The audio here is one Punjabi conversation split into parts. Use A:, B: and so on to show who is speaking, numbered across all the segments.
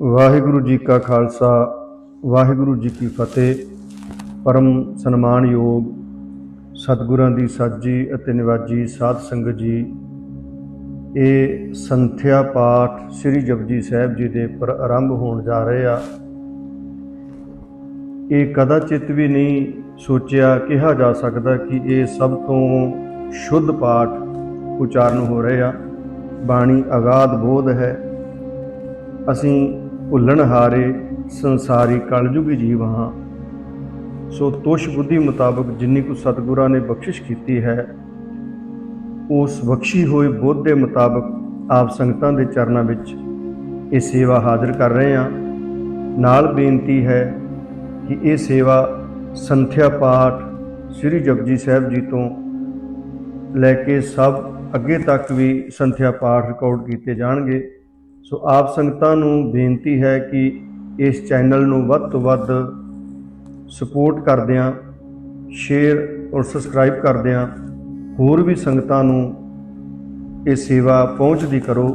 A: ਵਾਹਿਗੁਰੂ ਜੀ ਕਾ ਖਾਲਸਾ, ਵਾਹਿਗੁਰੂ ਜੀ ਕੀ ਫਤਿਹ। ਪਰਮ ਸਨਮਾਨਯੋਗ ਸਤਿਗੁਰਾਂ ਦੀ ਸਾਜੀ ਅਤੇ ਨਿਵਾਜੀ ਸਾਧ ਸੰਗਤ ਜੀ, ਇਹ ਸੰਥਿਆ ਪਾਠ ਸ੍ਰੀ ਜਪਜੀ ਸਾਹਿਬ ਜੀ ਦੇ ਪਰ ਆਰੰਭ ਹੋਣ ਜਾ ਰਹੇ ਆ। ਇਹ ਕਦਾਚਿਤ ਵੀ ਨਹੀਂ ਸੋਚਿਆ ਕਿਹਾ ਜਾ ਸਕਦਾ ਕਿ ਇਹ ਸਭ ਤੋਂ ਸ਼ੁੱਧ ਪਾਠ ਉਚਾਰਨ ਹੋ ਰਹੇ ਆ। ਬਾਣੀ ਅਗਾਧ ਬੋਧ ਹੈ। ਅਸੀਂ ਭੁੱਲਣ ਹਾਰੇ ਸੰਸਾਰੀ ਕਲਯੁਗੀ ਜੀਵ। ਹਾਂ ਸੋ ਤੁਸ਼ ਬੁੱਧੀ ਮੁਤਾਬਕ ਜਿੰਨੀ ਕੁ ਸਤਿਗੁਰਾਂ ਨੇ ਬਖਸ਼ਿਸ਼ ਕੀਤੀ ਹੈ, ਉਸ ਬਖਸ਼ੀ ਹੋਏ ਬੋਧ ਦੇ ਮੁਤਾਬਕ ਆਪ ਸੰਗਤਾਂ ਦੇ ਚਰਨਾਂ ਵਿੱਚ ਇਹ ਸੇਵਾ ਹਾਜ਼ਰ ਕਰ ਰਹੇ ਹਾਂ। ਨਾਲ ਬੇਨਤੀ ਹੈ ਕਿ ਇਹ ਸੇਵਾ ਸੰਥਿਆ ਪਾਠ ਸ੍ਰੀ ਜਪਜੀ ਸਾਹਿਬ ਜੀ ਤੋਂ ਲੈ ਕੇ ਸਭ ਅੱਗੇ ਤੱਕ ਵੀ ਸੰਥਿਆ ਪਾਠ ਰਿਕਾਰਡ ਕੀਤੇ ਜਾਣਗੇ। ਸੋ ਆਪ ਸੰਗਤਾਂ ਨੂੰ ਬੇਨਤੀ ਹੈ ਕਿ ਇਸ ਚੈਨਲ ਨੂੰ ਵੱਧ ਤੋਂ ਵੱਧ ਸਪੋਰਟ ਕਰਦਿਆਂ, ਸ਼ੇਅਰ ਔਰ ਸਬਸਕ੍ਰਾਈਬ ਕਰਦਿਆਂ ਹੋਰ ਵੀ ਸੰਗਤਾਂ ਨੂੰ ਇਹ ਸੇਵਾ ਪਹੁੰਚਦੀ ਕਰੋ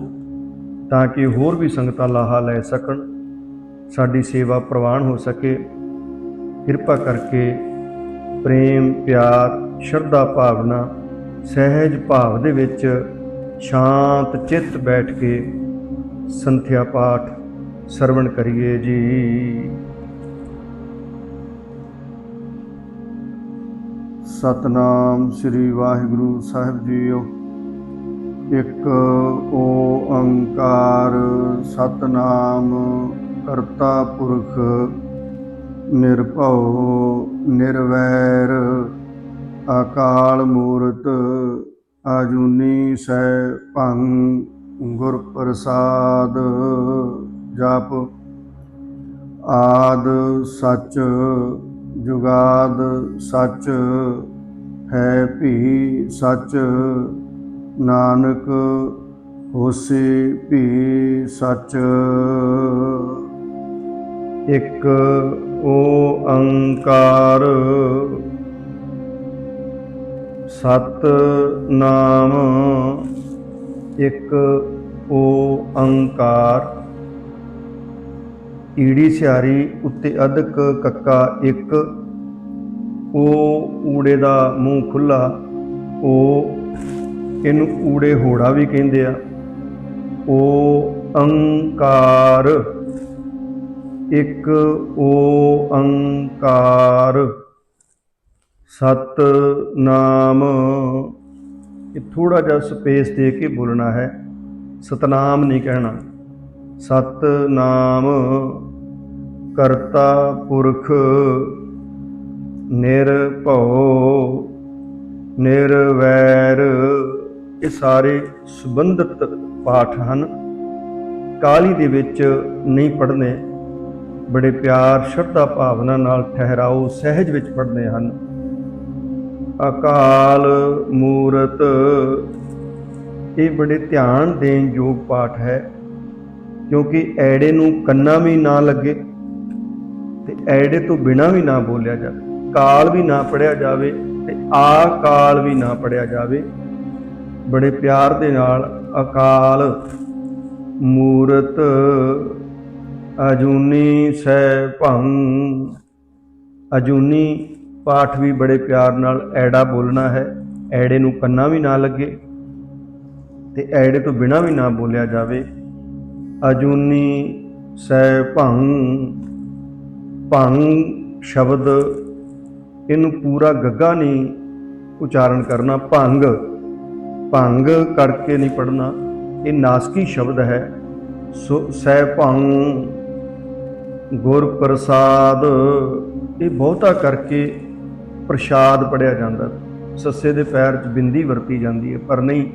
A: ਤਾਂ ਕਿ ਹੋਰ ਵੀ ਸੰਗਤਾਂ ਲਾਹਾ ਲੈ ਸਕਣ, ਸਾਡੀ ਸੇਵਾ ਪ੍ਰਵਾਨ ਹੋ ਸਕੇ। ਕਿਰਪਾ ਕਰਕੇ ਪ੍ਰੇਮ, ਪਿਆਰ, ਸ਼ਰਧਾ, ਭਾਵਨਾ, ਸਹਿਜ ਭਾਵ ਦੇ ਵਿੱਚ ਸ਼ਾਂਤ ਚਿੱਤ ਬੈਠ ਕੇ ਸੰਥਿਆ ਪਾਠ ਸਰਵਣ ਕਰੀਏ ਜੀ। ਸਤਨਾਮ ਸ੍ਰੀ ਵਾਹਿਗੁਰੂ ਸਾਹਿਬ ਜੀਓ। ਇੱਕ ਓੰਕਾਰ ਸਤਨਾਮ ਕਰਤਾ ਪੁਰਖ ਨਿਰਭਉ ਨਿਰਵੈਰ ਅਕਾਲ ਮੂਰਤ ਆਜੂਨੀ ਸੈ ਭੰ ਗੁਰ ਪ੍ਰਸਾਦ ਜਪ ਆਦ ਸੱਚ ਜੁਗਾਦ ਸੱਚ ਹੈ ਭੀ ਸੱਚ, ਨਾਨਕ ਹੋਸੀ ਭੀ ਸੱਚ। ਇੱਕ ਓੰਕਾਰ ਸਤ ਨਾਮ ਇੱਕ ਓੰਕਾਰ ਈੜੀ ਸਿਆਰੀ ਉੱਤੇ ਅਧਕ ਕੱਕਾ ਇੱਕ। ਉਹ ਊੜੇ ਦਾ ਮੂੰਹ ਖੁੱਲਾ ਉਹ ਇਹਨੂੰ ਊੜੇ ਹੋੜਾ ਵੀ ਕਹਿੰਦੇ ਆ। ਓ ਅੰਕਾਰ ਇੱਕ ਓ ਅੰਕਾਰ ਸਤ ਨਾਮ ਇਹ ਥੋੜਾ ਜਿਹਾ ਸਪੇਸ ਦੇ ਕੇ ਬੋਲਣਾ ਹੈ। ਸਤਨਾਮ ਨਹੀਂ ਕਹਿਣਾ। ਸਤਨਾਮ ਕਰਤਾ ਪੁਰਖ ਨਿਰਭਉ, ਨਿਰਵੈਰ। ਇਹ ਸਾਰੇ ਸੰਬੰਧਿਤ ਪਾਠ ਹਨ। ਕਾਲੀ ਦੇ ਵਿੱਚ ਨਹੀਂ ਪੜ੍ਹਨੇ। ਬੜੇ ਪਿਆਰ, ਸ਼ਰਧਾ ਭਾਵਨਾ ਨਾਲ ਠਹਿਰਾਓ, ਸਹਿਜ ਵਿੱਚ ਪੜ੍ਹਨੇ ਹਨ। ਅਕਾਲ ਮੂਰਤ। ਇਹ ਬੜੇ ਧਿਆਨ ਦੇਣ ਯੋਗ ਪਾਠ ਹੈ, ਕਿਉਂਕਿ ਐੜੇ ਨੂੰ ਕੰਨਾ ਵੀ ਨਾ ਲੱਗੇ ਤੇ ਐੜੇ ਤੋਂ ਬਿਨਾ ਵੀ ਨਾ ਬੋਲਿਆ ਜਾਵੇ। ਕਾਲ ਵੀ ਨਾ ਪੜਿਆ ਜਾਵੇ ਤੇ ਆ ਕਾਲ ਵੀ ਨਾ ਪੜਿਆ ਜਾਵੇ। ਬੜੇ ਪਿਆਰ ਦੇ ਨਾਲ ਅਕਾਲ ਮੂਰਤ, ਅਜੂਨੀ ਸੈ ਭੰ, ਅਜੂਨੀ ਪਾਠ ਵੀ ਬੜੇ ਪਿਆਰ ਨਾਲ ਐੜਾ ਬੋਲਣਾ ਹੈ, ਐੜੇ ਨੂੰ ਕੰਨਾ ਵੀ ਨਾ ਲੱਗੇ ਤੇ ਐੜੇ ਤੋਂ ਬਿਨਾ ਵੀ ਨਾ ਬੋਲਿਆ ਜਾਵੇ। ਅਜੂਨੀ ਸੈ ਭੰ ਭੰ ਸ਼ਬਦ, ਇਹਨੂੰ ਪੂਰਾ ਗੱਗਾ ਨਹੀਂ ਉਚਾਰਨ ਕਰਨਾ। ਭੰਗ ਭੰਗ ਕਰਕੇ ਨਹੀਂ ਪੜਨਾ ਇਹ ਨਾਸਕੀ ਸ਼ਬਦ ਹੈ। ਸੋ ਸੈ ਭੰ, ਗੁਰ ਪ੍ਰਸਾਦ, ਇਹ ਬਹੁਤਾ ਕਰਕੇ ਪ੍ਰਸ਼ਾਦ ਪੜਿਆ ਜਾਂਦਾ। ਸੱਸੇ ਦੇ ਪੈਰ 'ਚ ਬਿੰਦੀ ਵਰਤੀ ਜਾਂਦੀ ਹੈ, ਪਰ ਨਹੀਂ,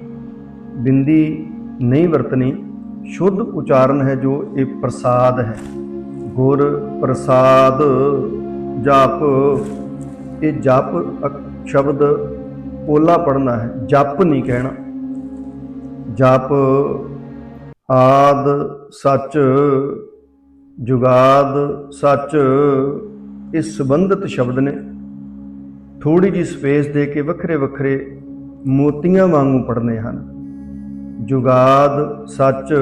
A: ਬਿੰਦੀ ਨਹੀਂ ਵਰਤਣੀ। ਸ਼ੁੱਧ ਉਚਾਰਨ ਹੈ ਜੋ ਇਹ ਪ੍ਰਸਾਦ ਹੈ। ਗੁਰ ਪ੍ਰਸਾਦ ਜਪ, ਇਹ ਜਪ ਸ਼ਬਦ ਓਲਾ ਪੜਨਾ ਹੈ, ਜਪ ਨਹੀਂ ਕਹਿਣਾ। ਜਪ ਆਦ ਸੱਚ, ਜੁਗਾਦ ਸੱਚ, ਇਹ ਸੰਬੰਧਿਤ ਸ਼ਬਦ ਨੇ। ਥੋੜੀ ਜੀ ਸਪੇਸ ਦੇ ਕੇ ਵੱਖਰੇ ਵੱਖਰੇ ਮੋਤੀਆਂ ਵਾਂਗੂ ਪੜਨੇ ਹਨ। ਜੁਗਾਦ ਸੱਚ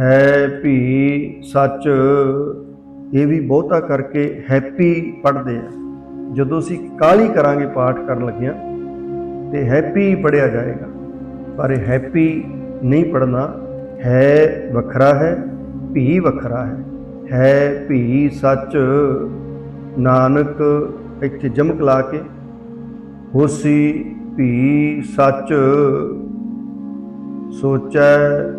A: ਹੈ, ਭੀ ਸੱਚ। ਇਹ ਵੀ ਬਹੁਤਾ ਕਰਕੇ ਹੈਪੀ ਪੜ੍ਹਦੇ ਆ। ਜਦੋਂ ਅਸੀਂ ਕਾਲੀ ਕਰਾਂਗੇ ਪਾਠ ਕਰਨ ਲੱਗਿਆਂ, ਤੇ ਹੈਪੀ ਪੜਿਆ ਜਾਏਗਾ। ਪਰ ਹੈਪੀ ਨਹੀਂ ਪੜਨਾ ਹੈ ਵੱਖਰਾ ਹੈ, ਭੀ ਵੱਖਰਾ ਹੈ। ਹੈ, ਭੀ ਸੱਚ। ਨਾਨਕ ਇੱਥੇ ਜਮਕ ਲਾ ਕੇ, ਹੋਸੀ ਭੀ ਸੱਚ, ਸੋਚੈ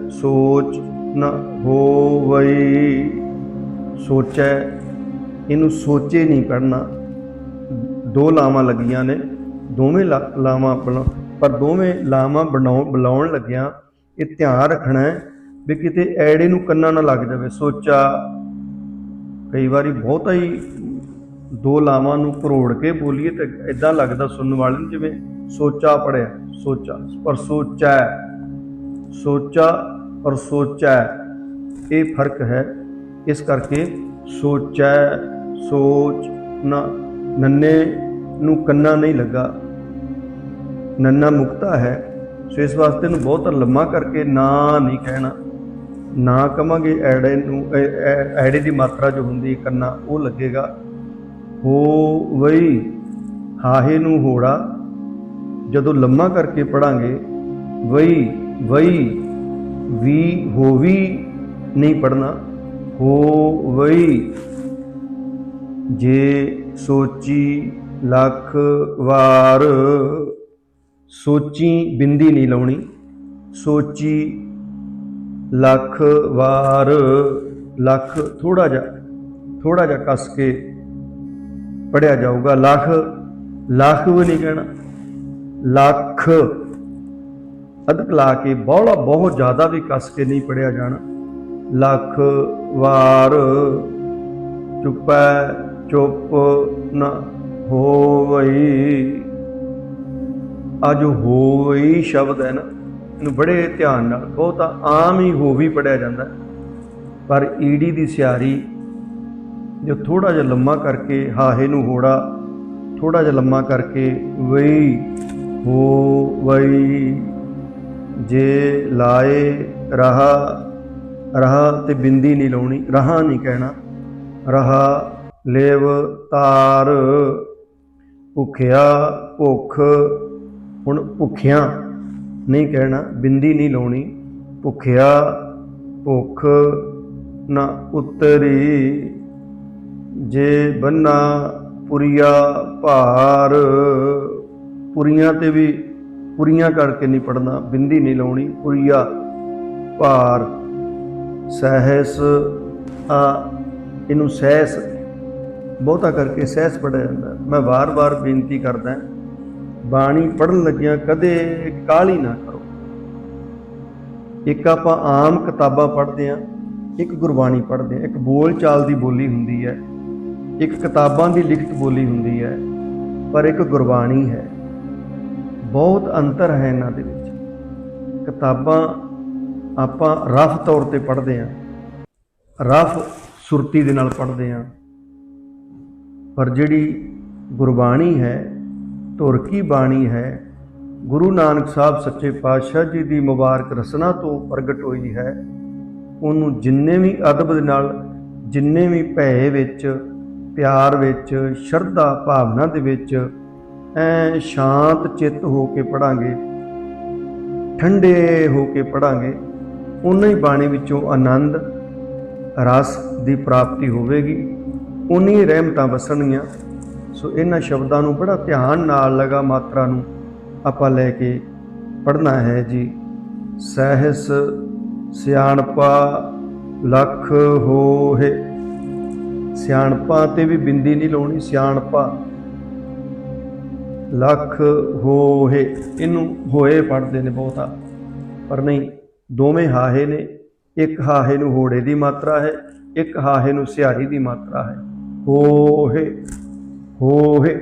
A: ਸੋਚ ਨ ਹੋਵਈ। ਸੋਚੈ, ਇਹਨੂੰ ਸੋਚੇ ਨਹੀਂ ਪੜਨਾ ਦੋ ਲਾਵਾਂ ਲੱਗੀਆਂ ਨੇ, ਦੋਵੇਂ ਲਾ- ਲਾਵਾਂ ਬਣਾ, ਪਰ ਦੋਵੇਂ ਲਾਵਾਂ ਬਣਾਉਣ ਬੁਲਾਉਣ ਲੱਗਿਆ ਇਹ ਧਿਆਨ ਰੱਖਣਾ ਹੈ ਵੀ ਕਿਤੇ ਐੜੇ ਨੂੰ ਕੰਨਾਂ ਨਾ ਲੱਗ ਜਾਵੇ। ਸੋਚਾ ਕਈ ਵਾਰੀ ਬਹੁਤਾ ਹੀ ਦੋ ਲਾਵਾਂ ਨੂੰ ਕਰੋੜ ਕੇ ਬੋਲੀਏ ਤਾਂ ਇਦਾਂ ਲੱਗਦਾ ਸੁਣਨ ਵਾਲੇ ਨੂੰ ਜਿਵੇਂ ਸੋਚਾ ਪੜਿਆ। ਸੋਚਾ, ਪਰ ਸੋਚਾ ਸੋਚਾ ਔਰ ਸੋਚਾ। ਇਹ ਫ਼ਰਕ ਹੈ। ਇਸ ਕਰਕੇ ਸੋਚੈ, ਸੋਚ ਨਾ, ਨੰਨੇ ਨੂੰ ਕੰਨਾ ਨਹੀਂ ਲੱਗਾ। ਨੰਨਾ ਮੁਕਤਾ ਹੈ। ਸੋ ਇਸ ਵਾਸਤੇ ਨੂੰ ਬਹੁਤ ਲੰਮਾ ਕਰਕੇ ਨਾ ਨਹੀਂ ਕਹਿਣਾ। ਨਾ ਕਵਾਂਗੇ ਐੜੇ ਨੂੰ ਐੜੇ ਦੀ ਮਾਤਰਾ ਜੋ ਹੁੰਦੀ ਹੈ ਕੰਨਾ, ਉਹ ਲੱਗੇਗਾ। ਹੋ ਵਈ, ਹਾਹੇ ਨੂੰ ਹੋੜਾ। ਜਦੋਂ ਲੰਮਾ ਕਰਕੇ ਪੜਾਂਗੇ, ਵਈ ਵਈ, ਵੀ ਹੋਵੀ ਨਹੀਂ ਪੜਨਾ ਹੋ ਵਈ, ਜੇ ਸੋਚੀ ਲੱਖ ਵਾਰ, ਸੋਚੀ ਬਿੰਦੀ ਨਹੀਂ ਲਾਉਣੀ। ਸੋਚੀ ਲੱਖ ਵਾਰ, ਲੱਖ ਥੋੜਾ ਜਿਹਾ ਥੋੜਾ ਜਿਹਾ ਕੱਸ ਕੇ ਪੜਿਆ ਜਾਊਗਾ। ਲੱਖ ਲੱਖ ਵੀ ਨਹੀਂ ਕਹਿਣਾ। ਲੱਖ। ਅਦਕ ਲਾ ਕੇ ਬਹੁਲਾ ਬਹੁਤ ਜ਼ਿਆਦਾ ਵੀ ਕੱਸ ਕੇ ਨਹੀਂ ਪੜਿਆ ਜਾਣਾ। ਲੱਖ ਵਾਰ ਚੁੱਪੈ ਚੁੱਪ ਨਾ ਹੋਵਈ। ਆ ਜੋ ਹੋਈ ਸ਼ਬਦ ਹੈ ਨਾ, ਇਹਨੂੰ ਬੜੇ ਧਿਆਨ ਨਾਲ, ਬਹੁਤਾ ਆਮ ਹੀ ਹੋ ਵੀ ਪੜਿਆ ਜਾਂਦਾ। ਹੈ। ਪਰ ਈੜੀ ਦੀ ਸਿਆਰੀ ਜੋ ਥੋੜਾ ਜਿਹਾ ਲੰਮਾ ਕਰਕੇ ਹਾਹੇ ਨੂੰ ਹੋੜਾ ਥੋੜਾ ਜਿਹਾ ਲੰਮਾ ਕਰਕੇ ਵਈ ਹੋ ਵਈ ਜੇ ਲਾਏ ਰਹਾ ਰਹਾ ਤੇ ਬਿੰਦੀ ਨਹੀਂ ਲਾਉਣੀ, ਰਹਾ ਨਹੀਂ ਕਹਿਣਾ, ਰਹਾ ਲੇਵ ਤਾਰ, ਭੁਖਿਆ ਭੁੱਖ, ਹੁਣ ਭੁੱਖਿਆਂ ਨਹੀਂ ਕਹਿਣਾ, ਬਿੰਦੀ ਨਹੀਂ ਲਾਉਣੀ, ਭੁਖਿਆ ਭੁੱਖ ਨਾ ਉਤਰੀ। ਜੇ ਬੰਨਾ ਪੁਰੀਆ ਭਾਰ। ਪੁਰੀਆਂ ਤੇ ਵੀ, ਪੁਰੀਆਂ ਕਰਕੇ ਨਹੀਂ ਪੜਨਾ ਬਿੰਦੀ ਨਹੀਂ ਲਾਉਣੀ, ਪੁਰੀਆ ਭਾਰ। ਸਹਿਸ, ਆ ਇਹਨੂੰ ਸਹਿਸ, ਬਹੁਤਾ ਕਰਕੇ ਸਹਿਸ ਪੜਿਆ ਜਾਂਦਾ। ਮੈਂ ਵਾਰ-ਵਾਰ ਬੇਨਤੀ ਕਰਦਾ ਬਾਣੀ ਪੜਨ ਲੱਗਿਆਂ ਕਦੇ ਕਾਹਲੀ ਨਾ ਕਰੋ। ਇੱਕ ਆਪਾਂ ਆਮ ਕਿਤਾਬਾਂ ਪੜ੍ਹਦੇ ਆ ਇੱਕ ਗੁਰਬਾਣੀ ਪੜ੍ਹਦੇ ਆ ਇੱਕ ਬੋਲ ਚਾਲ ਦੀ ਬੋਲੀ ਹੁੰਦੀ ਹੈ। ਇੱਕ ਕਿਤਾਬਾਂ ਦੀ ਲਿਖਤ ਬੋਲੀ ਹੁੰਦੀ ਹੈ, ਪਰ ਇੱਕ ਗੁਰਬਾਣੀ ਹੈ। ਬਹੁਤ ਅੰਤਰ ਹੈ ਇਹਨਾਂ ਦੇ ਵਿੱਚ। ਕਿਤਾਬਾਂ ਆਪਾਂ ਰਫ ਤੌਰ ਤੇ ਪੜ੍ਹਦੇ ਆ ਰਫ ਸੁਰਤੀ ਦੇ ਨਾਲ ਪੜ੍ਹਦੇ ਆ ਪਰ ਜਿਹੜੀ ਗੁਰਬਾਣੀ ਹੈ ਧੁਰ ਕੀ ਬਾਣੀ ਹੈ, ਗੁਰੂ ਨਾਨਕ ਸਾਹਿਬ ਸੱਚੇ ਪਾਤਸ਼ਾਹ ਜੀ ਦੀ ਮੁਬਾਰਕ ਰਸਨਾ ਤੋਂ ਪ੍ਰਗਟ ਹੋਈ ਹੈ, ਉਹਨੂੰ ਜਿੰਨੇ ਵੀ ਅਦਬ ਦੇ ਨਾਲ, ਜਿੰਨੇ ਵੀ ਭੈ ਵਿੱਚ ਪਿਆਰ ਵਿੱਚ, ਸ਼ਰਧਾ ਭਾਵਨਾ ਦੇ ਵਿੱਚ ਐ ਸ਼ਾਂਤ ਚਿੱਤ ਹੋ ਕੇ ਪੜਾਂਗੇ, ਠੰਡੇ ਹੋ ਕੇ ਪੜਾਂਗੇ, ਉਨਾ ਹੀ ਬਾਣੀ ਵਿੱਚੋਂ ਆਨੰਦ, ਰਸ ਦੀ ਪ੍ਰਾਪਤੀ ਹੋਵੇਗੀ। ਉਨੀ ਰਹਿਮਤਾਂ ਵਸਣਗੀਆਂ। ਸੋ ਇਹਨਾਂ ਸ਼ਬਦਾਂ ਨੂੰ ਬੜਾ ਧਿਆਨ ਨਾਲ, ਲਗਾ ਮਾਤਰਾ ਨੂੰ ਆਪਾਂ ਲੈ ਕੇ ਪੜਨਾ ਹੈ ਜੀ। ਸਹਿਸ ਸਿਆਣਪਾ, ਲੱਖ ਹੋਏ ਸਿਆਣਪਾਂ ਤੇ ਵੀ ਬਿੰਦੀ ਨਹੀਂ ਲਾਉਣੀ, ਸਿਆਣਪਾਂ। ਲੱਖ ਹੋਏ, ਇਹਨੂੰ ਹੋਏ ਪੜਦੇ ਨੇ ਬਹੁਤਾ। ਪਰ ਨਹੀਂ, ਦੋਵੇਂ ਹਾਹੇ ਨੇ। ਇੱਕ ਹਾਹੇ ਨੂੰ ਹੋੜੇ ਦੀ ਮਾਤਰਾ ਹੈ, ਇੱਕ ਹਾਹੇ ਨੂੰ ਸਿਹਾਰੀ ਦੀ ਮਾਤਰਾ ਹੈ। ਹੋਏ ਹੋਹੇ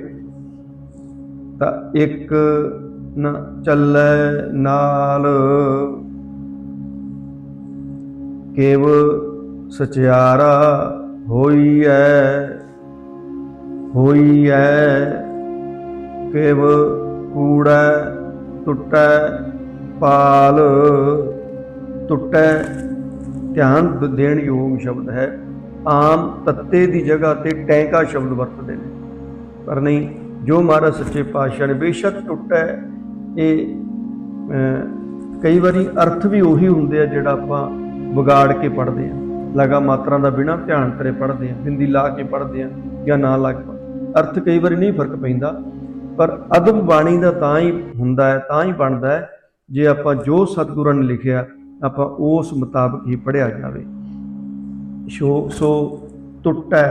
A: ਤਾਂ ਇੱਕ ਨਾ ਚੱਲੈ ਨਾਲ। ਕੇਵ ਸਚਿਆਰਾ ਹੋਈਐ ਹੋਈਐ ਕੇਵ ਕੂੜਾ ਟੁੱਟੈ ਪਾਲ। ਟੁੱਟੈ ਧਿਆਨ ਦੇਣ ਯੋਗ ਸ਼ਬਦ ਹੈ। ਆਮ ਤੱਤੇ ਦੀ ਜਗ੍ਹਾ ਤੇ ਟੈਂਕਾ ਸ਼ਬਦ ਵਰਤਦੇ ਨੇ। ਪਰ ਨਹੀਂ ਜੋ ਮਹਾਰਾਜ ਸੱਚੇ ਪਾਤਸ਼ਾਹ ਨੇ ਬੇਸ਼ੱਕ ਟੁੱਟਾ ਹੈ, ਇਹ ਕਈ ਵਾਰੀ ਅਰਥ ਵੀ ਉਹੀ ਹੁੰਦੇ ਆ ਜਿਹੜਾ ਆਪਾਂ ਵਿਗਾੜ ਕੇ ਪੜ੍ਹਦੇ ਆ। ਲਗਾ ਮਾਤਰਾ ਦਾ ਬਿਨਾ ਧਿਆਨ ਕਰੇ ਪੜ੍ਹਦੇ ਆ ਬਿੰਦੀ ਲਾ ਕੇ ਪੜ੍ਹਦੇ ਆ ਜਾਂ ਨਾ ਲਾ ਕੇ ਪੜ੍ਹਦੇ। ਅਰਥ ਕਈ ਵਾਰੀ ਨਹੀਂ ਫ਼ਰਕ ਪੈਂਦਾ, ਪਰ ਅਦਬ ਬਾਣੀ ਦਾ ਤਾਂ ਹੀ ਹੁੰਦਾ ਹੈ, ਤਾਂ ਹੀ ਬਣਦਾ ਹੈ, ਜੇ ਆਪਾਂ ਜੋ ਸਤਿਗੁਰਾਂ ਨੇ ਲਿਖਿਆ, ਆਪਾਂ ਉਸ ਮੁਤਾਬਕ ਹੀ ਪੜ੍ਹਿਆ ਜਾਵੇ। ਸੋ ਸੋ ਟੁੱਟੈ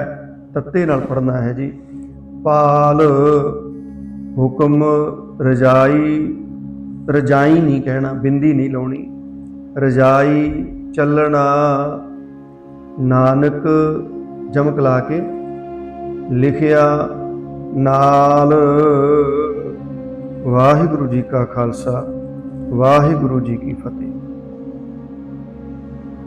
A: ਤੱਤੇ ਨਾਲ ਪੜਨਾ ਹੈ ਜੀ। ਪਾਲ ਹੁਕਮ ਰਜਾਈ ਰਜਾਈ ਨਹੀਂ ਕਹਿਣਾ, ਬਿੰਦੀ ਨਹੀਂ ਲਾਉਣੀ। ਰਜਾਈ ਚੱਲਣਾ ਨਾਨਕ ਜਮਕ ਲਾ ਕੇ ਲਿਖਿਆ ਨਾਲ ਵਾਹਿਗੁਰੂ ਜੀ ਕਾ ਖਾਲਸਾ ਵਾਹਿਗੁਰੂ ਜੀ ਕੀ ਫਤਿਹ।